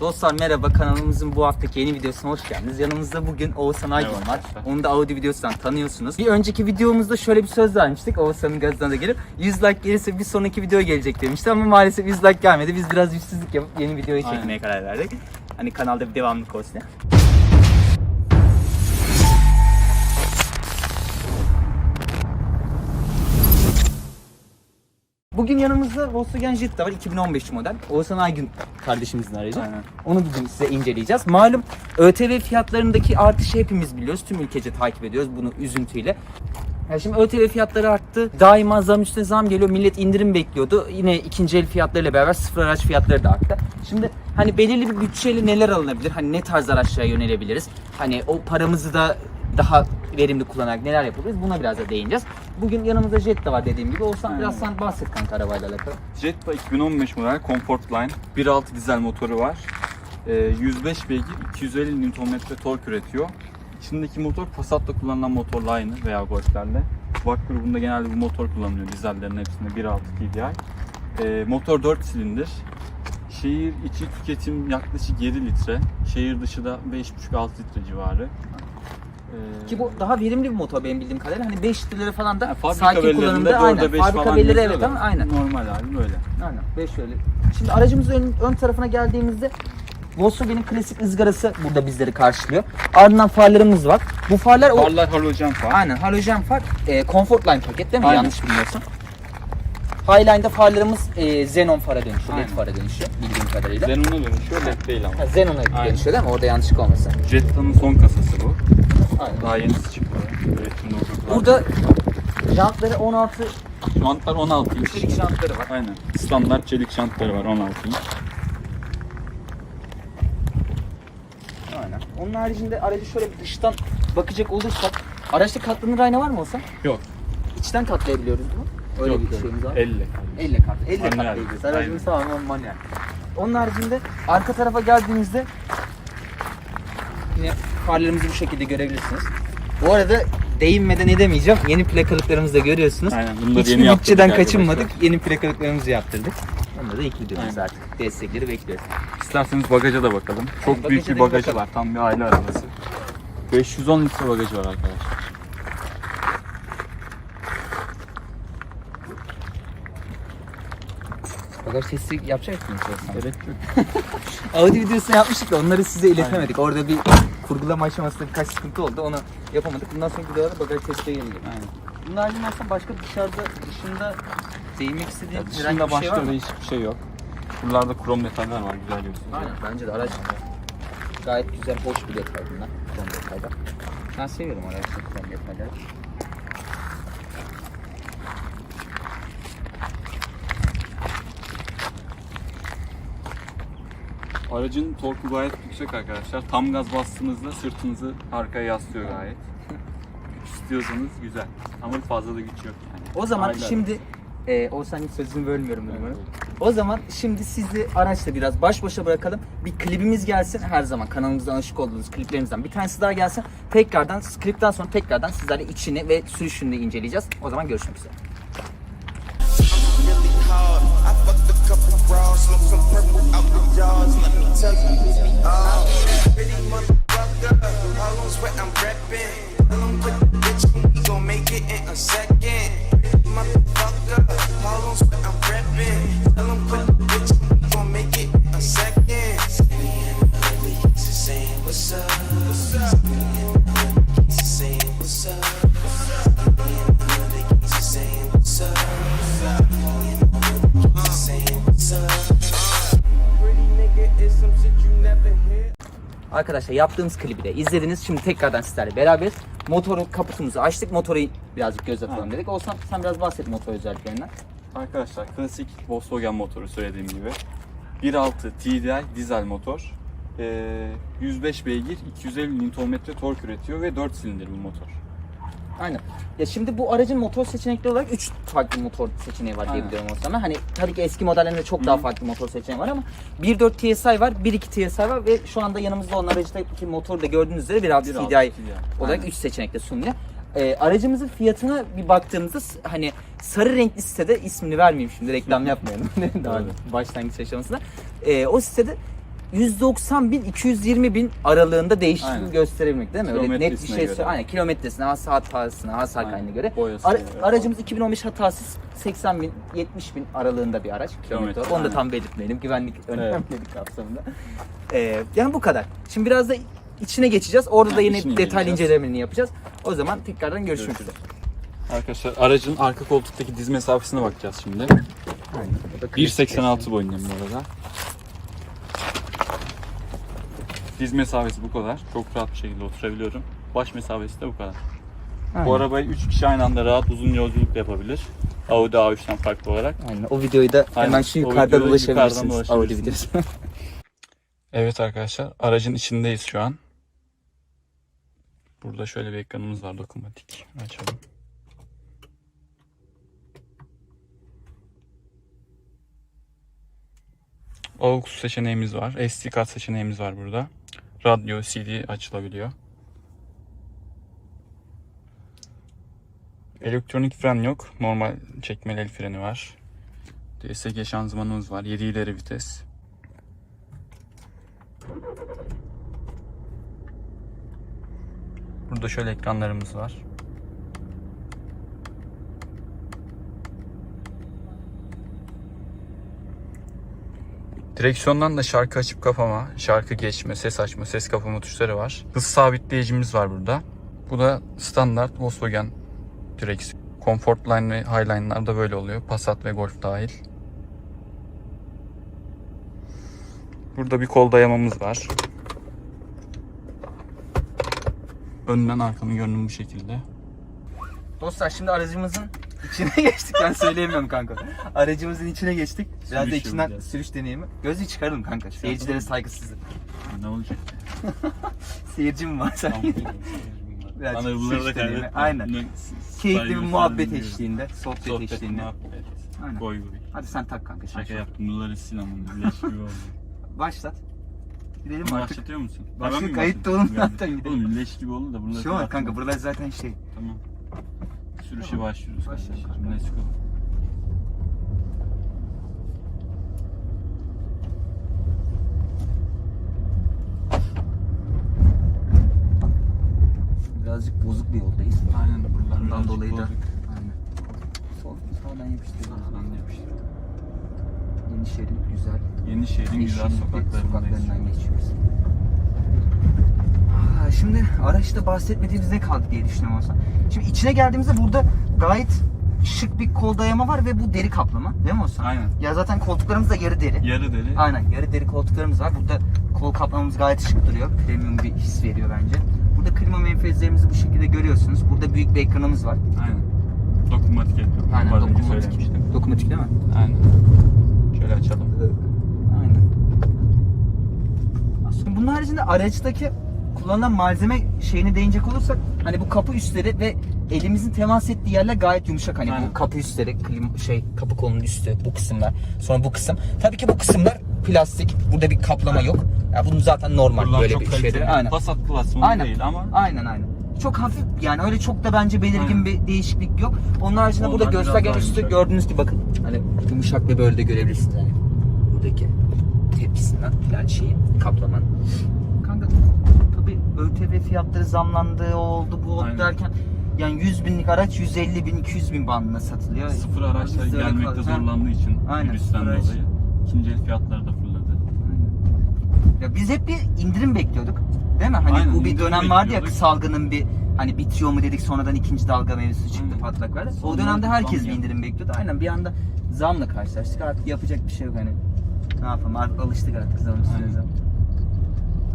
Dostlar merhaba kanalımızın bu haftaki yeni videosuna hoş geldiniz. Yanımızda bugün Oğuzhan Aygün var. Onu da Audi videosundan tanıyorsunuz. Bir önceki videomuzda şöyle bir söz vermiştik Oğuzhan'ın gazına da gelip 100 like gelirse bir sonraki video gelecek demişti ama maalesef 100 like gelmedi. Biz biraz yüzsüzlük yapıp yeni videoyu Aynen. çekmeye karar verdik. Hani kanalda bir devamlık olsun. Bugün yanımızda Volkswagen Jetta var 2015 model. Oğuzhan Aygün kardeşimizin aracı. Aynen. Onu bugün size inceleyeceğiz. Malum ÖTV fiyatlarındaki artışı hepimiz biliyoruz. Tüm ülkece takip ediyoruz bunu üzüntüyle. Ya şimdi ÖTV fiyatları arttı. Daima zam üstüne zam geliyor. Millet indirim bekliyordu. Yine ikinci el fiyatlarıyla beraber sıfır araç fiyatları da arttı. Şimdi hani belirli bir bütçeyle neler alınabilir? Hani ne tarz araçlara yönelebiliriz? Hani o paramızı da daha verimli kullanarak neler yapabiliriz? Buna biraz da değineceğiz. Bugün yanımızda Jetta var dediğim gibi. Olsan biraz sen bahset kanka arabayla alakalı. Jetta 2015 model Comfort Line 1.6 dizel motoru var. Ee, 105 beygir 250 Nm tork üretiyor. İçindeki motor Passat'ta kullanılan motorla aynı veya Golf'lerle. VAK grubunda genelde bu motor kullanılıyor dizellerin hepsinde 1.6 TDI. Ee, motor 4 silindir. Şehir içi tüketim yaklaşık 7 litre. Şehir dışı da 5,5-6 litre civarı. Ee, Ki bu daha verimli bir motor benim bildiğim kadarıyla. Hani 5 litre falan da yani sakin kullanımda 4'e aynen. 5 Fabrika yazıyor evet ama aynen. Normal hali böyle. Aynen 5 öyle. Şimdi aracımızın ön, ön tarafına geldiğimizde Volkswagen'in klasik ızgarası burada bizleri karşılıyor. Ardından farlarımız var. Bu farlar o Farlar halojen far. aynen halojen far, e, Comfort Line paket değil mi? Aynen. Yanlış bilmiyorsam. Highline'da farlarımız e, Xenon fara dönüşüyor, LED Aynen. fara dönüşüyor bildiğim kadarıyla. Xenon'a dönüşüyor, led değil ama. Ha, Xenon'a dönüşüyor değil mi? Orada yanlışlık olmasın. Jetta'nın son kasası bu. Aynen. Daha yenisi çıktı. Üretimde oturtulan. Burada jantları 16 jantlar 16 inç. çelik jantları var. Aynen. Standart çelik jantları var 16 inç. Aynen. Onun haricinde aracı şöyle bir dıştan bakacak olursak araçta katlanır ayna var mı olsa? Yok. İçten katlayabiliyoruz bunu. Öyle Yok, bir şeyimiz var. Elle. Elle kat. Elle Manuel. katlayabiliyoruz. Aracımız tamamen manuel. Onun haricinde arka tarafa geldiğimizde yine farlarımızı bu şekilde görebilirsiniz. Bu arada değinmeden edemeyeceğim. Yeni plakalıklarımızı da görüyorsunuz. Aynen. Bunları Hiçbir yeni bütçeden arkadaşlar. kaçınmadık. Yeni plakalıklarımızı yaptırdık. Onda da ekliyoruz Aynen. artık. Destekleri bekliyoruz. İsterseniz bagaja da bakalım. Çok bagaja büyük bir bagajı var. Tam bir aile arabası. 510 litre bagajı var arkadaşlar. Bagaj testi yapacak? Gerek yok. Audi videosunu yapmıştık da onları size iletemedik. Orada bir kurgulama aşamasında birkaç sıkıntı oldu. Onu yapamadık. Bundan sonraki videolarda bagaj testi gelecek. Aynen. Bunun haricinde aslında başka dışarıda dışında değinmek istediğin Ya herhangi bir şey var mı? değişik bir şey yok. Buralarda krom detaller var güzel gösteriyor. Aynen bence de araç gayet güzel, hoş bir detay bunlar. Krom detaylar. Ben seviyorum araçta krom detayları. Aracın torku gayet yüksek arkadaşlar. Tam gaz bastığınızda sırtınızı arkaya yaslıyor gayet. Güç istiyorsanız güzel. Ama fazla da güç yok yani. O zaman Aynen. şimdi e, Oğuzhan hiç sözünü bölmüyorum umarım. O zaman şimdi sizi araçla biraz baş başa bırakalım. Bir klibimiz gelsin her zaman kanalımızdan alışık olduğunuz kliplerimizden bir tanesi daha gelsin. Tekrardan klipten sonra tekrardan sizlerle içini ve sürüşünü inceleyeceğiz. O zaman görüşmek üzere. Bras, smoke some purple out the jars. Let me tell you, Arkadaşlar yaptığımız klibi de izlediniz. Şimdi tekrardan sizlerle beraberiz. Motorun kaputumuzu açtık. Motoru birazcık göz atalım dedik. Olsan sen biraz bahset motor özelliklerinden. Arkadaşlar klasik Volkswagen motoru söylediğim gibi. 1.6 TDI dizel motor. Ee, 105 beygir, 250 Nm tork üretiyor ve 4 silindir bu motor. Aynen. Ya şimdi bu aracın motor seçenekleri olarak 3 farklı motor seçeneği var diye Aynen. biliyorum o zaman. Hani tabii ki eski modellerinde çok daha farklı motor seçeneği var ama 1.4 TSI var, 1.2 TSI var ve şu anda yanımızda olan araçtaki motoru da gördüğünüz üzere 1.6 1.6 TDI olarak Aynen. 3 seçenekte sunuluyor. Ee, aracımızın fiyatına bir baktığımızda s- hani sarı renkli sitede ismini vermeyeyim şimdi reklam yapmayalım daha başlangıç aşamasında. Ee, o sitede 190 bin 220 bin aralığında değişikliğini Aynen. gösterebilmek değil mi? Öyle net bir şey göre. Aynen kilometresine, hasar hatasına, Aynen. kaynına göre. Boyasına Ara- göre. aracımız 2015 hatasız 80 bin 70 bin aralığında bir araç. Kilometre. Kilometre, Onu da tam belirtmeyelim. Güvenlik önlemleri kapsamında. Ee, yani bu kadar. Şimdi biraz da içine geçeceğiz. Orada da Ha, yine detaylı incelemelerini yapacağız. O zaman tekrardan görüşmek üzere. Arkadaşlar aracın arka koltuktaki diz mesafesine bakacağız şimdi. Aynen. Bu da klasik 1.86 boyundayım bu arada. Diz mesafesi bu kadar. Çok rahat bir şekilde oturabiliyorum. Baş mesafesi de bu kadar. Aynen. Bu arabayı 3 kişi aynı anda rahat uzun yolculuk yapabilir. Audi A3'ten farklı olarak. Aynen. O videoyu da Aynen. hemen şu O yukarıdan videoya ulaşabilirsiniz. Audi videosu. Evet arkadaşlar aracın içindeyiz şu an. Burada şöyle bir ekranımız var dokunmatik. Açalım. AUX seçeneğimiz var. SD kart seçeneğimiz var burada. Radyo, CD açılabiliyor. Elektronik fren yok. Normal çekmeli el freni var. DSG şanzımanımız var. 7 ileri vites. Burada şöyle ekranlarımız var. Direksiyondan da şarkı açıp kapama, şarkı geçme, ses açma, ses kapama tuşları var. Hız sabitleyicimiz var burada. Bu da standart Volkswagen direksiyon. Comfortline ve Highline'lar da böyle oluyor. Passat ve Golf dahil. Burada bir kol dayamamız var. Önden arkanın görünümü bu şekilde. Dostlar şimdi aracımızın içine geçtik. Ben söyleyemiyorum kanka. Aracımızın içine geçtik. Biraz da Sürüş içinden yapacağız. sürüş deneyimi. Gözü çıkaralım kanka. Seyircilere saygısızlık. Ne olacak? Seyircim var sen. Birazcık Bana bunları da sürüş deneyimi. kaybetme. Aynen. Ne- Keyifli bir saygı muhabbet eşliğinde, sohbet, Sohbet, eşliğinde. muhabbet. Aynen. Goy goy. Hadi sen tak kanka. Şaka şov. yaptım. Bunları ama. Leş gibi oldu. Başlat. Gidelim Bunu artık. başlatıyor musun? Başla, Ben mi kayıtta başlatayım? oğlum zaten gidelim. Oğlum leş gibi oldu da bunları Şu an sil kanka atma. buralar zaten şey. Tamam. Sürüşe Tamam. başlıyoruz. Başla kardeşim. kanka. Let's go. Birazcık bozuk bir yoldayız. Aynen buralar Ondan birazcık dolayı da. bozuk. Aynen. Sol sağdan yapıştırıyoruz. Sağdan yapıştır. Yeni şerit güzel. Yenişehir'in güzel Yeşillikli sokaklarındayız. sokaklarından geçiyoruz. Aa, Şimdi araçta bahsetmediğimiz ne kaldı diye düşünüyorum aslında. Şimdi içine geldiğimizde burada gayet şık bir kol dayama var ve bu deri kaplama. Değil mi Osman? Aynen. Ya zaten koltuklarımız da yarı deri. Yarı deri. Aynen yarı deri koltuklarımız var. Burada kol kaplamamız gayet şık duruyor. Premium bir his veriyor bence. Burada klima menfezlerimizi bu şekilde görüyorsunuz. Burada büyük bir ekranımız var. Aynen. Dokunmatik ekran. Aynen Az önce dokunmatik. Dokunmatik değil mi? Aynen. Şöyle açalım. Aynen. Aslında bunun haricinde araçtaki kullanılan malzeme şeyine değinecek olursak hani bu kapı üstleri ve elimizin temas ettiği yerler gayet yumuşak hani Aynen. bu kapı üstleri klim, şey kapı kolunun üstü bu kısımlar sonra bu kısım tabii ki bu kısımlar plastik burada bir kaplama yok ya bunun zaten normal Buralar böyle bir şeyde aynen Passat klasmanı Aynen. değil ama aynen aynen çok hafif yani öyle çok da bence belirgin Aynen. bir değişiklik yok. Onun haricinde burada Onlar biraz gösterge daha üstü yumuşak. gördüğünüz gibi bakın hani yumuşak bir böyle de görebilirsiniz hani buradaki tepkisinden yani şeyin kaplamanın. Kanka ÖTV fiyatları zamlandı o oldu bu oldu Aynen. derken yani 100 binlik araç 150 bin 200 bin bandına satılıyor. sıfır araçlar Biz gelmekte kaldık. Ha. zorlandığı için Aynen, virüsten dolayı ikinci el fiyatları da fırladı. Ya biz hep bir indirim bekliyorduk. Değil mi? Hani Aynen, bu bir dönem vardı ya salgının bir hani bitiyor mu dedik sonradan ikinci dalga mevzusu çıktı Aynen. patlak verdi. O dönemde herkes bir indirim bekliyordu. Aynen bir anda zamla karşılaştık. Artık yapacak bir şey yok hani. Ne yapalım artık alıştık artık zam üstüne Aynen. zam.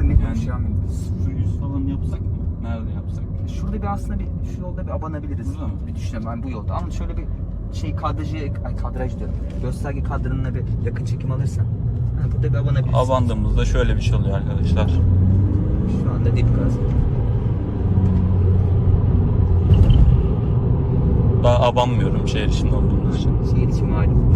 Ne Yani konuşacağım sıfır yüz falan yapsak mı? Nerede yapsak? Şurada bir aslında bir şu yolda bir abanabiliriz. Burada mı? Bir düşünüyorum ben bu yolda. Ama şöyle bir şey kadrajı, ay kadraj diyorum. Gösterge kadranına bir yakın çekim alırsan. Ha, burada bir abanabiliriz. Abandığımızda şöyle bir şey oluyor arkadaşlar. Şu anda dip gaz. Daha abanmıyorum şehir içinde olduğumuz için. Şehir içi malum.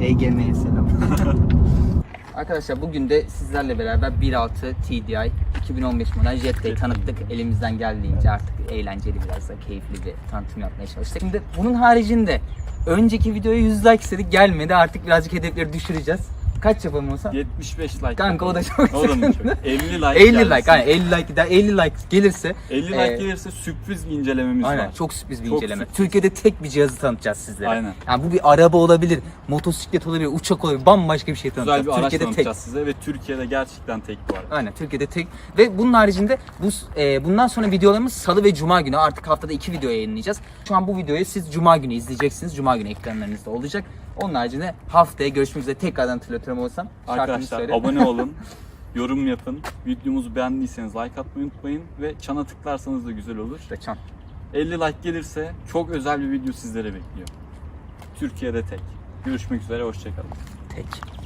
EGM'ye selam. Arkadaşlar bugün de sizlerle beraber 1.6 TDI 2015 model Jetta'yı tanıttık. Elimizden geldiğince artık eğlenceli biraz da keyifli bir tanıtım yapmaya çalıştık. Şimdi bunun haricinde önceki videoya 100 like istedik gelmedi. Artık birazcık hedefleri düşüreceğiz. Kaç yapalım olsa? 75 like. Kanka o da çok O da mı çok? 50 like 50 gelsin. like, aynen 50 like gider. 50 like gelirse 50 like Ee, gelirse sürpriz bir incelememiz Aynen var. çok sürpriz bir Çok inceleme. sürpriz. Türkiye'de tek bir cihazı tanıtacağız sizlere. Aynen. Yani bu bir araba olabilir, motosiklet olabilir, uçak olabilir, bambaşka bir şey tanıtacağız. Güzel bir araç Türkiye'de tanıtacağız tek. size ve Türkiye'de gerçekten tek bu arada. Aynen Türkiye'de tek ve bunun haricinde bu e, bundan sonra videolarımız salı ve cuma günü artık haftada iki video yayınlayacağız. Şu an bu videoyu siz cuma günü izleyeceksiniz. Cuma günü ekranlarınızda olacak. Onun haricinde haftaya görüşmek üzere tekrardan hatırlatıyorum olsam. Arkadaşlar abone olun, yorum yapın. Videomuzu beğendiyseniz like atmayı unutmayın ve çana tıklarsanız da güzel olur. İşte çan. 50 like gelirse çok özel bir video sizlere bekliyor. Türkiye'de tek. Görüşmek üzere, hoşçakalın. Tek.